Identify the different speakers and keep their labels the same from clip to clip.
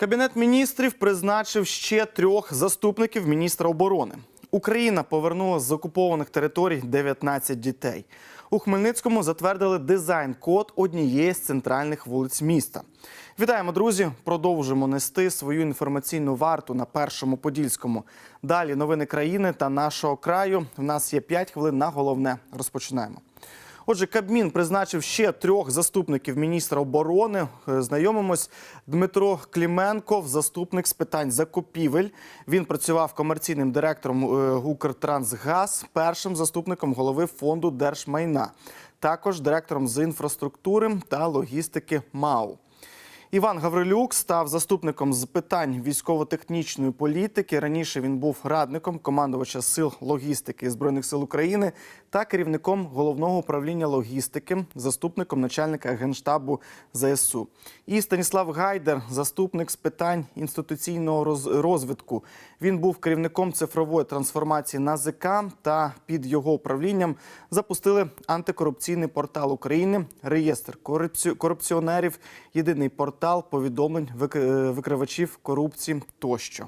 Speaker 1: Кабінет міністрів призначив ще трьох заступників міністра оборони. Україна повернула з окупованих територій 19 дітей. У Хмельницькому затвердили дизайн-код однієї з центральних вулиць міста. Вітаємо, друзі! Продовжимо нести свою інформаційну варту на першому подільському. Далі новини країни та нашого краю. У нас є 5 хвилин на головне. Розпочинаємо. Отже, Кабмін призначив ще трьох заступників міністра оборони. Е, Знайомимось. Дмитро Кліменков, заступник з питань закупівель. Він працював комерційним директором е, Укртрансгаз, першим заступником голови фонду держмайна, також директором з інфраструктури та логістики МАУ. Іван Гаврилюк став заступником з питань військово-технічної політики. Раніше він був радником командувача сил логістики збройних сил України та керівником головного управління логістики, заступником начальника генштабу ЗСУ. І Станіслав Гайдер, заступник з питань інституційного розвитку. Він був керівником цифрової трансформації НАЗК та під його управлінням запустили антикорупційний портал України, реєстр корупці- корупціонерів, єдиний портал повідомлень вик- е, викривачів корупції тощо.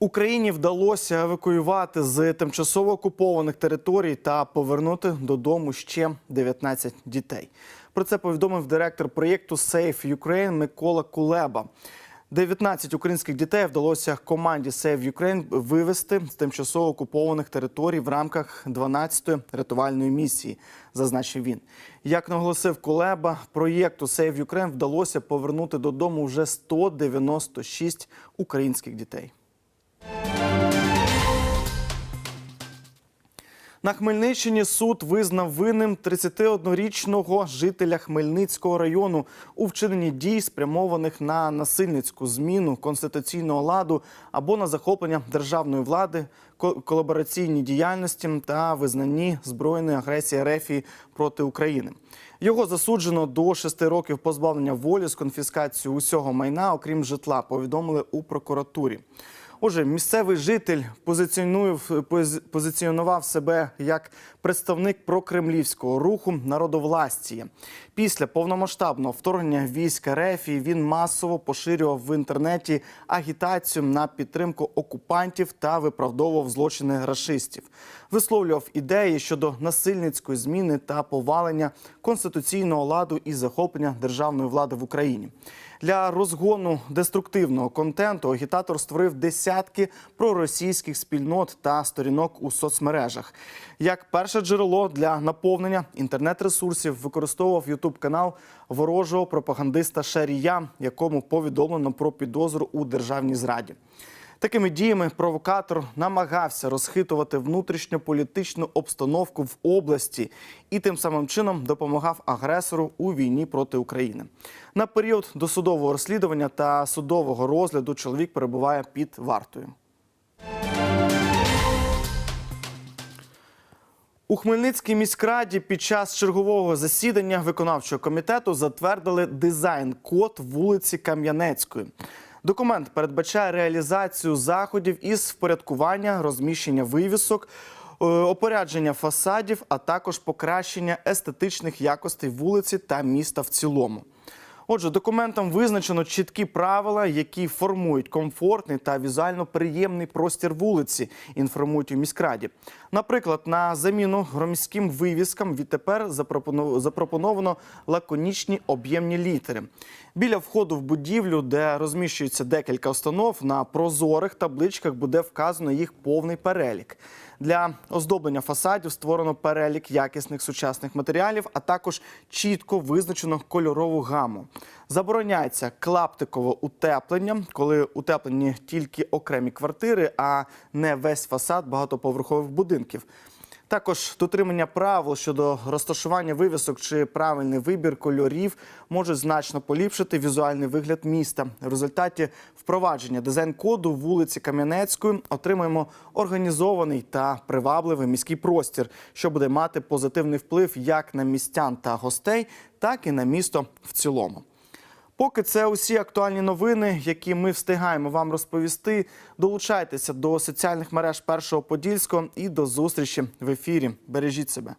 Speaker 1: Україні вдалося евакуювати з тимчасово окупованих територій та повернути додому ще 19 дітей. Про це повідомив директор проєкту Safe Ukraine Микола Кулеба. 19 українських дітей вдалося команді Save Ukraine вивезти з тимчасово окупованих територій в рамках 12-ї рятувальної місії, зазначив він. Як наголосив Кулеба, проєкту Save Ukraine вдалося повернути додому вже 196 українських дітей. На Хмельниччині суд визнав винним 31-річного жителя Хмельницького району у вчиненні дій, спрямованих на насильницьку зміну конституційного ладу або на захоплення державної влади, ко- колабораційній діяльності та визнанні збройної агресії РФ проти України. Його засуджено до шести років позбавлення волі з конфіскацією усього майна, окрім житла, повідомили у прокуратурі. Отже, місцевий житель позиціонував себе як представник прокремлівського руху народовластії. Після повномасштабного вторгнення військ РФ він масово поширював в інтернеті агітацію на підтримку окупантів та виправдовував злочини рашистів. Висловлював ідеї щодо насильницької зміни та повалення конституційного ладу і захоплення державної влади в Україні. Для розгону деструктивного контенту агітатор створив десятки проросійських спільнот та сторінок у соцмережах. Як перше джерело для наповнення інтернет-ресурсів використовував ютуб канал ворожого пропагандиста Шарія, якому повідомлено про підозру у державній зраді. Такими діями провокатор намагався розхитувати внутрішньополітичну обстановку в області і тим самим чином допомагав агресору у війні проти України. На період досудового розслідування та судового розгляду чоловік перебуває під вартою. У Хмельницькій міськраді під час чергового засідання виконавчого комітету затвердили дизайн-код вулиці Кам'янецької. Документ передбачає реалізацію заходів із впорядкування, розміщення вивісок, е, опорядження фасадів, а також покращення естетичних якостей вулиці та міста в цілому. Отже, документом визначено чіткі правила, які формують комфортний та візуально приємний простір вулиці, інформують у міськраді. Наприклад, на заміну громадським вивіскам відтепер запропоновано лаконічні об'ємні літери. Біля входу в будівлю, де розміщується декілька установ, на прозорих табличках буде вказано їх повний перелік. Для оздоблення фасадів створено перелік якісних сучасних матеріалів, а також чітко визначено кольорову гаму. Забороняється клаптикове утеплення, коли утеплені тільки окремі квартири, а не весь фасад багатоповерхових будинків. Також дотримання правил щодо розташування вивісок чи правильний вибір кольорів можуть значно поліпшити візуальний вигляд міста. В результаті впровадження дизайн-коду вулиці Кам'янецької отримаємо організований та привабливий міський простір, що буде мати позитивний вплив як на містян та гостей, так і на місто в цілому. Поки це усі актуальні новини, які ми встигаємо вам розповісти. Долучайтеся до соціальних мереж Першого Подільського і до зустрічі в ефірі. Бережіть себе.